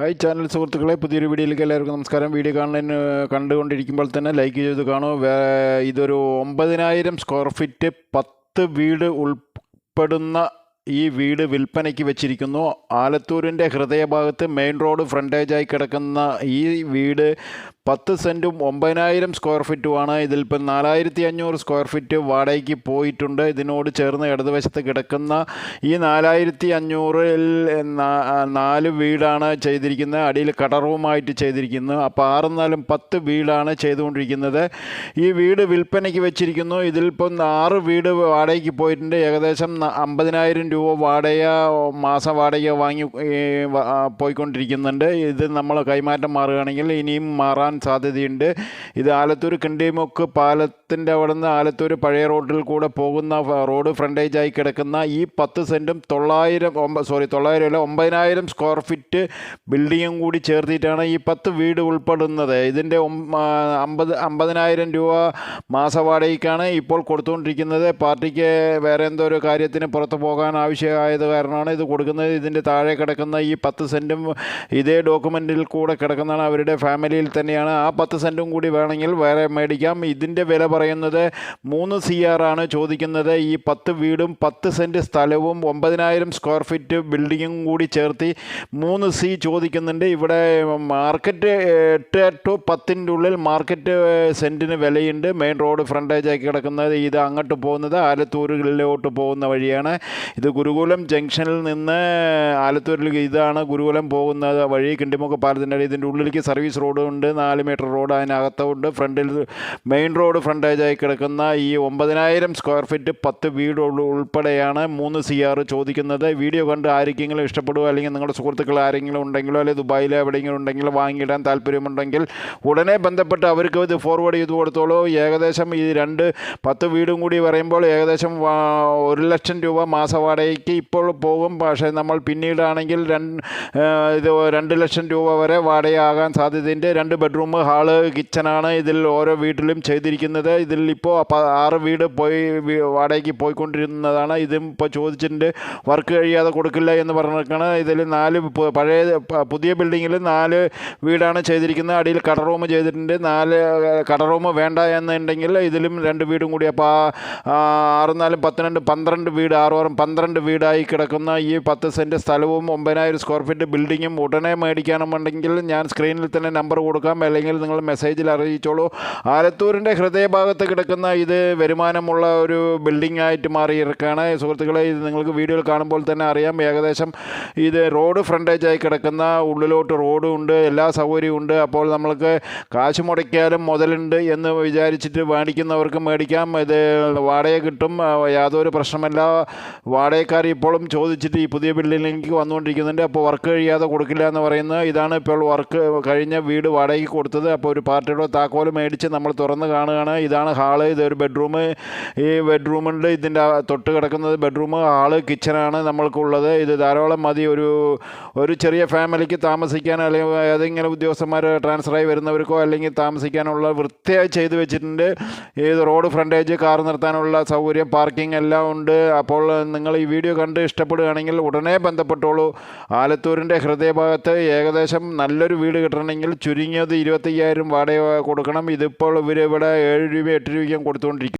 Hi channel സുഹൃത്തുക്കളെ പുതിയൊരു വീഡിയോയിലേക്ക് എല്ലാവർക്കും നമസ്കാരം. വീഡിയോ കാണുന്നതിന് കണ്ടുകൊണ്ടിരിക്കുമ്പോൾ തന്നെ ലൈക്ക് ചെയ്ത് കാണൂ. ഇതൊരു ഒമ്പതിനായിരം സ്ക്വയർ ഫീറ്റ് പത്ത് വീട് ഉൾപ്പെടുന്ന ഈ വീട് വിൽപ്പനയ്ക്ക് വെച്ചിരിക്കുന്നു. ആലത്തൂരിന്റെ ഹൃദയഭാഗത്ത് മെയിൻ റോഡ് ഫ്രണ്ടേജായി കിടക്കുന്ന ഈ വീട് പത്ത് സെന്റും ഒമ്പതിനായിരം സ്ക്വയർ ഫീറ്റുമാണ്. ഇതിലിപ്പം നാലായിരത്തി അഞ്ഞൂറ് സ്ക്വയർ ഫീറ്റ് വാടകയ്ക്ക് പോയിട്ടുണ്ട്. ഇതിനോട് ചേർന്ന് ഇടതുവശത്ത് കിടക്കുന്ന ഈ നാലായിരത്തി അഞ്ഞൂറിൽ നാല് വീടാണ് ചെയ്തിരിക്കുന്നത്. അടിയിൽ കടറൂമായിട്ട് ചെയ്തിരിക്കുന്നത് അപ്പോൾ ആറും നാലും പത്ത് വീടാണ് ചെയ്തുകൊണ്ടിരിക്കുന്നത്. ഈ വീട് വിൽപ്പനയ്ക്ക് വെച്ചിരിക്കുന്നു. ഇതിലിപ്പം ആറ് വീട് വാടകയ്ക്ക് പോയിട്ടുണ്ട്. ഏകദേശം അമ്പതിനായിരം രൂപ വാടക മാസ വാടക വാങ്ങി പോയിക്കൊണ്ടിരിക്കുന്നുണ്ട്. ഇത് നമ്മൾ കൈമാറ്റം മാറുകയാണെങ്കിൽ ഇനിയും മാറാൻ സാധ്യതയുണ്ട്. ഇത് ആലത്തൂർ കിണ്ടിമുക്ക് പാലത്തിന്റെ അവിടെ നിന്ന് ആലത്തൂർ പഴയ റോഡിൽ കൂടെ പോകുന്ന റോഡ് ഫ്രണ്ടേജായി കിടക്കുന്ന ഈ പത്ത് സെന്റും തൊള്ളായിരം സോറി തൊള്ളായിരം അല്ല ഒമ്പതിനായിരം സ്ക്വയർ ഫീറ്റ് ബിൽഡിങ്ങും കൂടി ചേർത്തിട്ടാണ് ഈ പത്ത് വീട് ഉൾപ്പെടുന്നത്. ഇതിന്റെ അമ്പത് അമ്പതിനായിരം രൂപ മാസ വാടകയ്ക്കാണ് ഇപ്പോൾ കൊടുത്തുകൊണ്ടിരിക്കുന്നത്. പാർട്ടിക്ക് വേറെ എന്തോ ഒരു കാര്യത്തിന് പുറത്തു പോകാൻ ആവശ്യമായത് കാരണമാണ് ഇത് കൊടുക്കുന്നത്. ഇതിന്റെ താഴെ കിടക്കുന്ന ഈ പത്ത് സെന്റും ഇതേ ഡോക്യുമെന്റിൽ കൂടെ കിടക്കുന്നതാണ് അവരുടെ ഫാമിലിയിൽ തന്നെയാണ്. ആ പത്ത് സെന്റും കൂടി വേണമെങ്കിൽ വേറെ മേടിക്കാം. ഇതിന്റെ വില പറയുന്നത് മൂന്ന് സി ആണ് ചോദിക്കുന്നത്. ഈ പത്ത് വീടും പത്ത് സെന്റ് സ്ഥലവും ഒമ്പതിനായിരം സ്ക്വയർ ഫീറ്റ് ബിൽഡിങ്ങും കൂടി ചേർത്തി മൂന്ന് സി ചോദിക്കുന്നുണ്ട്. ഇവിടെ മാർക്കറ്റ് എട്ട് ടു പത്തിന്റെ ഉള്ളിൽ മാർക്കറ്റ് സെന്റിന് വിലയുണ്ട്. മെയിൻ റോഡ് ഫ്രണ്ടേജാക്കി കിടക്കുന്നത് ഇത് അങ്ങോട്ട് പോകുന്നത് ആലത്തൂരിലോട്ട് പോകുന്ന വഴിയാണ്. ഇത് ഗുരുകുലം ജംഗ്ഷനിൽ നിന്ന് ആലത്തൂരിൽ ഇതാണ് ഗുരുകുലം പോകുന്നത് വഴി. കിണ്ടിമുക്ക് പാലത്തിന്റെ ഇതിന്റെ ഉള്ളിലേക്ക് സർവീസ് റോഡ് ഉണ്ട്. നാല് മീറ്റർ റോഡ് അതിനകത്തുണ്ട്. ഫ്രണ്ടിൽ മെയിൻ റോഡ് ഫ്രണ്ടേജായി കിടക്കുന്ന ഈ ഒമ്പതിനായിരം സ്ക്വയർ ഫീറ്റ് പത്ത് വീട് ഉൾപ്പെടെയാണ് മൂന്ന് സി ആർ ചോദിക്കുന്നത്. വീഡിയോ കണ്ട് ആരെങ്കിലും ഇഷ്ടപ്പെടുക അല്ലെങ്കിൽ നിങ്ങളുടെ സുഹൃത്തുക്കൾ ആരെങ്കിലും ഉണ്ടെങ്കിലോ അല്ലെങ്കിൽ ദുബായിൽ എവിടെയെങ്കിലും ഉണ്ടെങ്കിൽ വാങ്ങിയിടാൻ താല്പര്യമുണ്ടെങ്കിൽ ഉടനെ ബന്ധപ്പെട്ട് അവർക്ക് ഇത് ഫോർവേഡ് ചെയ്ത് കൊടുത്തോളൂ. ഏകദേശം ഈ രണ്ട് പത്ത് വീടും കൂടി പറയുമ്പോൾ ഏകദേശം ഒരു ലക്ഷം രൂപ മാസ വാടകയ്ക്ക് ഇപ്പോൾ പോകും. പക്ഷേ നമ്മൾ പിന്നീടാണെങ്കിൽ രണ്ട് ഇത് രണ്ട് ലക്ഷം രൂപ വരെ വാടകയാകാൻ സാധ്യതയുണ്ട്. രണ്ട് ബെഡ്റൂം ഹാൾ കിച്ചണാണ് ഇതിൽ ഓരോ വീട്ടിലും ചെയ്തിരിക്കുന്നത്. ഇതിൽ ഇപ്പോൾ ആറ് വീട് പോയി വാടകയ്ക്ക് പോയിക്കൊണ്ടിരുന്നതാണ്. ഇതും ഇപ്പോൾ ചോദിച്ചിട്ടുണ്ട്. വർക്ക് കഴിയാതെ കൊടുക്കില്ല എന്ന് പറഞ്ഞിരിക്കുകയാണ് ഇതിൽ നാല് പഴയ പുതിയ ബിൽഡിങ്ങിൽ നാല് വീടാണ് ചെയ്തിരിക്കുന്നത്. അടിയിൽ കട റൂം ചെയ്തിട്ടുണ്ട്. നാല് കട റൂം വേണ്ട എന്നുണ്ടെങ്കിൽ ഇതിലും രണ്ട് വീടും കൂടി. അപ്പോൾ ആറ് നാലും പത്ത് പന്ത്രണ്ട് വീട് ആറ് ആറും പന്ത്രണ്ട് വീടായി കിടക്കുന്ന. ഈ പത്ത് സെന്റ് സ്ഥലവും ഒമ്പതിനായിരം സ്ക്വയർ ഫീറ്റ് ബിൽഡിങ്ങും ഉടനെ മേടിക്കണമെന്നുണ്ടെങ്കിൽ ഞാൻ സ്ക്രീനിൽ തന്നെ നമ്പർ കൊടുക്കാം. അല്ലെങ്കിൽ നിങ്ങൾ മെസ്സേജിൽ അറിയിച്ചോളൂ. ആലത്തൂരിന്റെ ഹൃദയഭാഗത്ത് കിടക്കുന്ന ഇത് വരുമാനമുള്ള ഒരു ബിൽഡിംഗ് ആയിട്ട് മാറിയിരിക്കുകയാണ്. സുഹൃത്തുക്കളെ ഇത് നിങ്ങൾക്ക് വീഡിയോയിൽ കാണുമ്പോൾ തന്നെ അറിയാം. ഏകദേശം ഇത് റോഡ് ഫ്രണ്ടേജായി കിടക്കുന്ന ഉള്ളിലോട്ട് റോഡും ഉണ്ട് എല്ലാ സൗകര്യവും ഉണ്ട്. അപ്പോൾ നമ്മൾക്ക് കാശ് മുടക്കിയാലും മുതലുണ്ട് എന്ന് വിചാരിച്ചിട്ട് മേടിക്കുന്നവർക്ക് മേടിക്കാം. ഇത് വാടക കിട്ടും. യാതൊരു പ്രശ്നമല്ല. വാടകക്കാർ ഇപ്പോഴും ചോദിച്ചിട്ട് ഈ പുതിയ ബിൽഡിങ്ങിലേക്ക് വന്നുകൊണ്ടിരിക്കുന്നുണ്ട്. അപ്പോൾ വർക്ക് കഴിയാതെ കൊടുക്കില്ല എന്ന് പറയുന്നത് ഇതാണ് ഇപ്പോൾ വർക്ക് കഴിഞ്ഞ വീട് വാടകയ്ക്ക് കൊടുത്തത്. അപ്പോൾ ഒരു പാർട്ടിയുടെ താക്കോൽ മേടിച്ച് നമ്മൾ തുറന്ന് കാണുകയാണ്. ഇതാണ് ഹാൾ. ഇതൊരു ബെഡ്റൂം. ഈ ബെഡ്റൂമുണ്ട് ഇതിന്റെ തൊട്ട് കിടക്കുന്നത് ബെഡ്റൂം. ഹാൾ കിച്ചണാണ് നമ്മൾക്കുള്ളത്. ഇത് ധാരാളം മതി. ഒരു ഒരു ചെറിയ ഫാമിലിക്ക് താമസിക്കാൻ അല്ലെങ്കിൽ ഏതെങ്കിലും ഉദ്യോഗസ്ഥന്മാർ ട്രാൻസ്ഫറായി വരുന്നവർക്കോ അല്ലെങ്കിൽ താമസിക്കാനുള്ള വൃത്തിയായി ചെയ്തു വെച്ചിട്ടുണ്ട്. ഇത് റോഡ് ഫ്രണ്ടേജ് കാർ നിർത്താനുള്ള സൗകര്യം പാർക്കിംഗ് എല്ലാം ഉണ്ട്. അപ്പോൾ നിങ്ങൾ ഈ വീഡിയോ കണ്ട് ഇഷ്ടപ്പെടുകയാണെങ്കിൽ ഉടനെ ബന്ധപ്പെട്ടോളൂ. ആലത്തൂരിന്റെ ഹൃദയഭാഗത്ത് ഏകദേശം നല്ലൊരു വീട് കിട്ടണമെങ്കിൽ ചുരുങ്ങിയത് ഇരുപത്തയ്യായിരം വാടക കൊടുക്കണം. ഇതിപ്പോൾ ഇവർ ഇവിടെ ഏഴ് രൂപ എട്ട് രൂപയ്ക്കും കൊടുത്തുകൊണ്ടിരിക്കും